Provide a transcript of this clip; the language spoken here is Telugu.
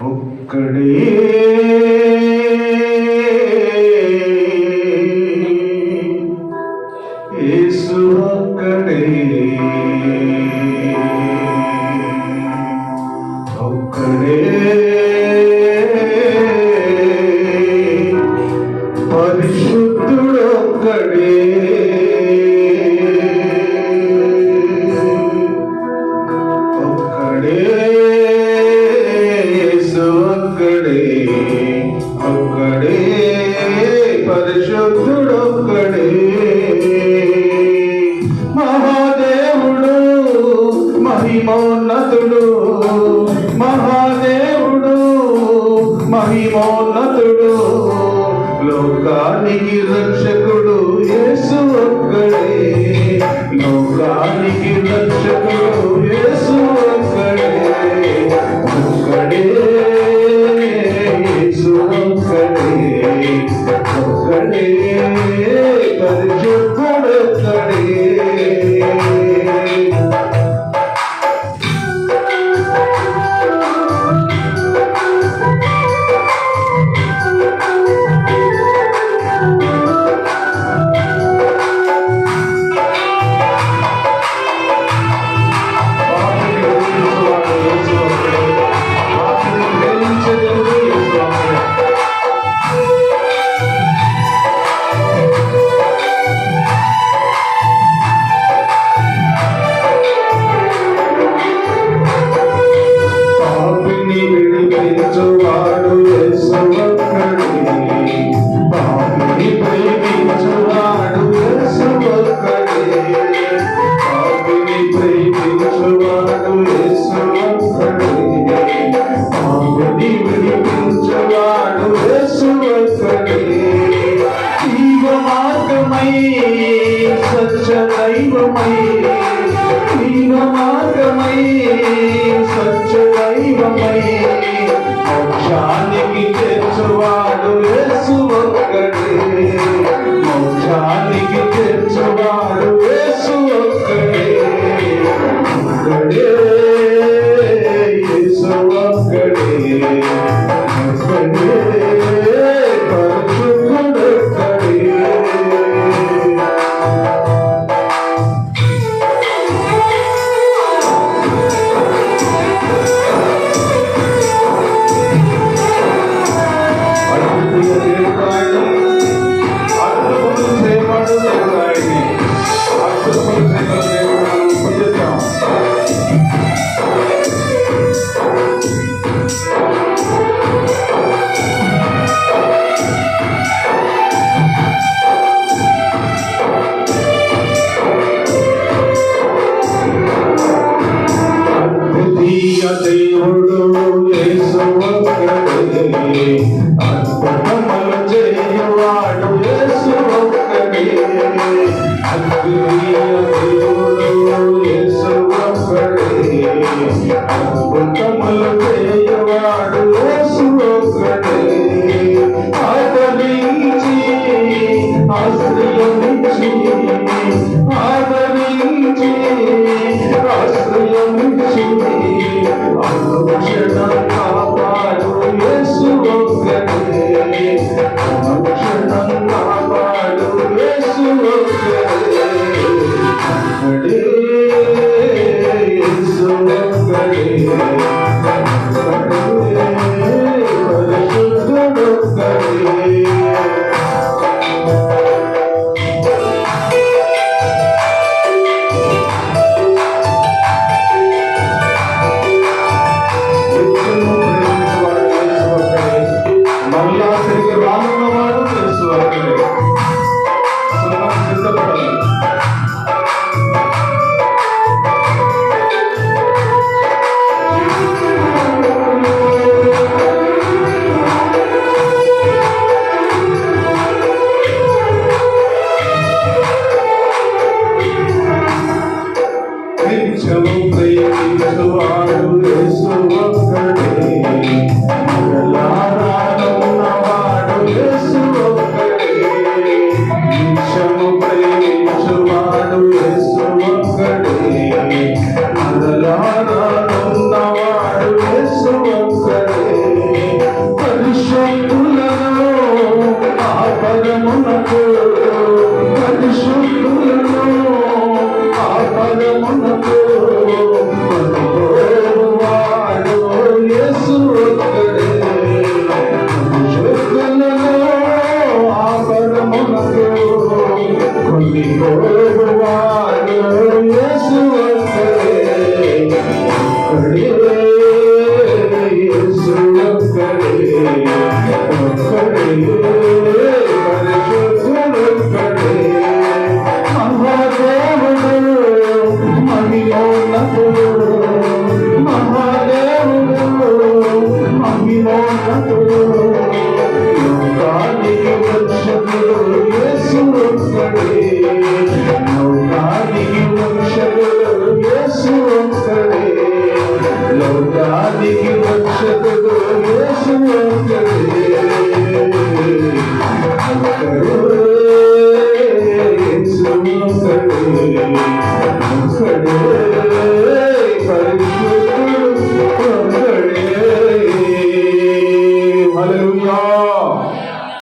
ಒಕ್ಕಡೇ. పరిశుద్ధుడొక్కడే. మహాదేవుడు మహిమోన్నతుడు. మహాదేవుడు మహిమోన్నతుడు. లోకానికి రక్షకుడు యేసు ఒక్కడే. లోకానికి రక్షకుడు యేసు Yeah. me forever. యేసు ఒక్కడే. ఒక్కడే,